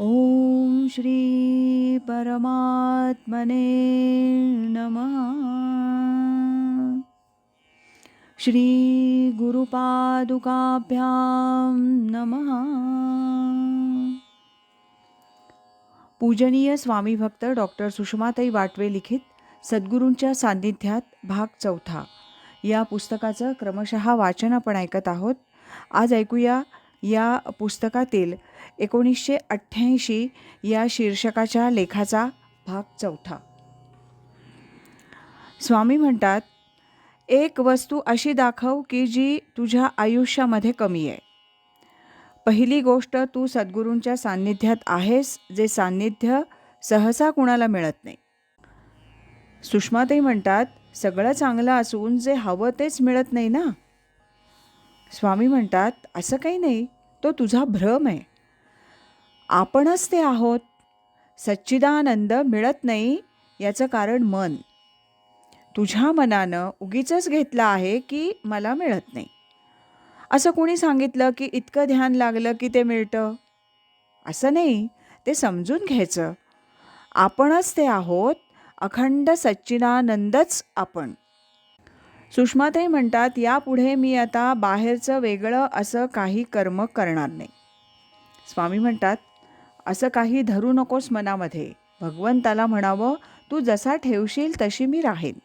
ॐ श्री परमात्मने नमः। श्री गुरुपादुकाभ्यां नमः। पूजनीय स्वामी भक्त डॉक्टर सुषमाताई वाटवे लिखित सद्गुरूंच्या सान्निध्यात भाग चौथा. या पुस्तकाचं क्रमशः वाचन आपण ऐकत आहोत. आज ऐकूया या पुस्तकातील एकोणीसशे अठ्ठ्याऐंशी या शीर्षकाच्या लेखाचा भाग चौथा. स्वामी म्हणतात एक वस्तू अशी दाखव की जी तुझ्या आयुष्यामध्ये कमी आहे. पहिली गोष्ट तू सद्गुरूंच्या सान्निध्यात आहेस जे सान्निध्य सहसा कुणाला मिळत नाही. सुषमाताई म्हणतात सगळं चांगलं असून जे हवं तेच मिळत नाही ना? स्वामी म्हणतात असं काही नाही तो तुझा भ्रम आहे. आपणच ते आहोत. सच्चिदानंद मिळत नाही याचं कारण मन. तुझ्या मनानं उगीच घेतलं आहे की मला मिळत नाही. असं कोणी सांगितलं की इतकं ध्यान लागलं की ते मिळतं? असं नाही ते समजून घ्यायचं. आपणच ते आहोत अखंड सच्चिदानंदच आपण. सुषमाताई म्हणतात यापुढे मी आता बाहेरचं वेगळं असं काही कर्म करणार नाही. स्वामी म्हणतात असं काही धरू नकोस मनामध्ये. भगवंताला म्हणावं तू जसा ठेवशील तशी मी राहीन.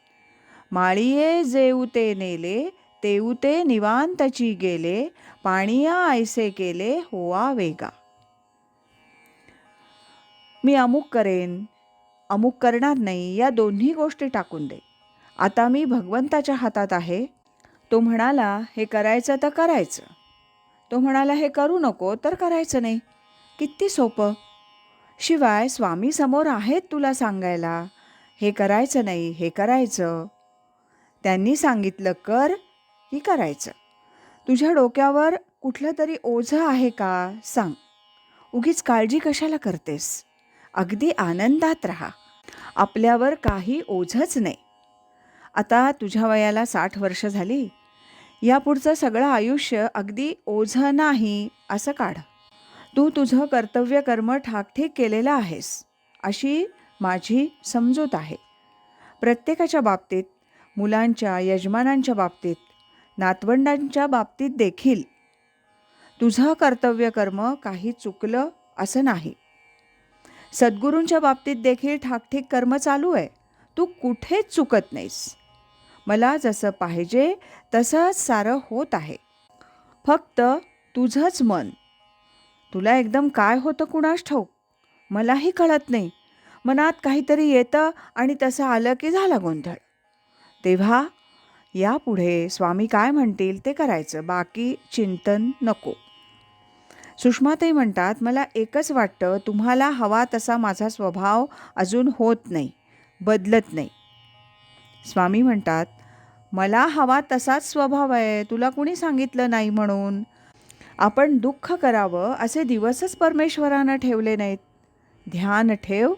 माळीये जेऊते नेले तेऊते निवांतची गेले पाणिया ऐसे केले होवा वेगा. मी अमुक करेन अमुक करणार नाही या दोन्ही गोष्टी टाकून दे. आता मी भगवंताच्या हातात आहे. तो म्हणाला हे करायचं तर करायचं. तो म्हणाला हे करू नको तर करायचं नाही. किती सोपं. शिवाय स्वामी समोर आहेत तुला सांगायला. हे करायचं नाही हे करायचं. त्यांनी सांगितलं कर की करायचं. तुझ्या डोक्यावर कुठलं तरी ओझं आहे का सांग. उगीच काळजी कशाला करतेस? अगदी आनंदात राहा. आपल्यावर काही ओझंच नाही. आता तुझ्या वयाला साठ वर्ष झाली. यापुढचं सगळं आयुष्य अगदी ओझं नाही असं काढ. तू तुझं कर्तव्य कर्म ठाकठीक केलेलं आहेस अशी माझी समजूत आहे. प्रत्येकाच्या बाबतीत मुलांच्या यजमानांच्या बाबतीत नातवंडांच्या बाबतीत देखील तुझं कर्तव्य कर्म काही चुकलं असं नाही. सद्गुरूंच्या बाबतीत देखील ठाकठीक कर्म चालू आहे. तू कुठेच चुकत नाहीस. मला जसं पाहिजे तसंच सारं होत आहे. फक्त तुझंच मन. तुला एकदम काय होतं कुणास ठाऊक? मलाही कळत नाही. मनात काहीतरी येतं आणि तसं आलं की झाला गोंधळ. तेव्हा यापुढे स्वामी काय म्हणतील ते करायचं बाकी चिंतन नको. सुषमाताई म्हणतात मला एकच वाटतं तुम्हाला हवा तसा माझा स्वभाव अजून होत नाही बदलत नाही. स्वामी म्हणतात मला हवा तसाच स्वभाव आहे तुला कुणी सांगितलं नाही म्हणून? आपण दुःख करावं असे दिवसच परमेश्वरानं ठेवले नाहीत. ध्यान ठेव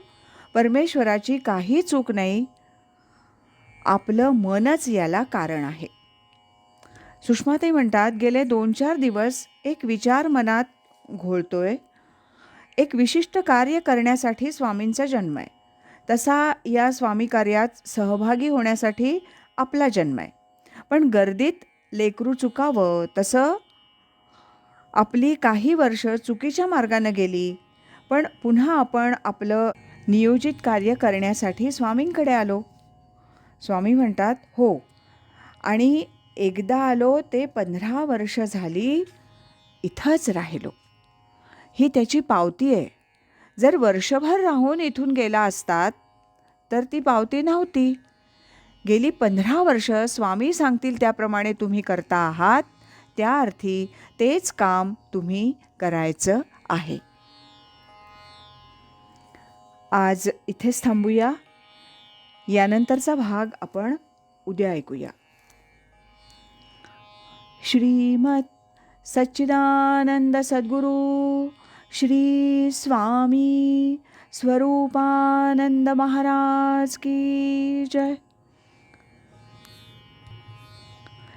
परमेश्वराची काही चूक नाही. आपलं मनच याला कारण आहे. सुषमाताई म्हणतात गेले दोन चार दिवस एक विचार मनात घोळतोय. एक विशिष्ट कार्य करण्यासाठी स्वामींचा जन्म आहे. तसा या स्वामी कार्यात सहभागी होण्यासाठी आपला जन्म आहे. पण गर्दीत लेकरू चुकावं तसं? आपली काही वर्ष चुकीच्या मार्गानं गेली पण पुन्हा आपण आपलं नियोजित कार्य करण्यासाठी स्वामींकडे आलो. स्वामी म्हणतात हो. आणि एकदा आलो ते पंधरा वर्ष झाली इथंच राहिलो. ही त्याची पावती आहे. जर वर्षभर राहून इथून गेला असतात तर ती पावती नव्हती. गेली पंधरा वर्ष स्वामी सांगतील त्याप्रमाणे तुम्ही करता आहात. त्या अर्थी तेच काम तुम्ही करायचं आहे. आज इथेच थांबूया. यानंतरचा भाग आपण उद्या ऐकूया. श्रीमत सच्चिदानंद सद्गुरू श्री स्वामी स्वरूपानंद महाराज की जय.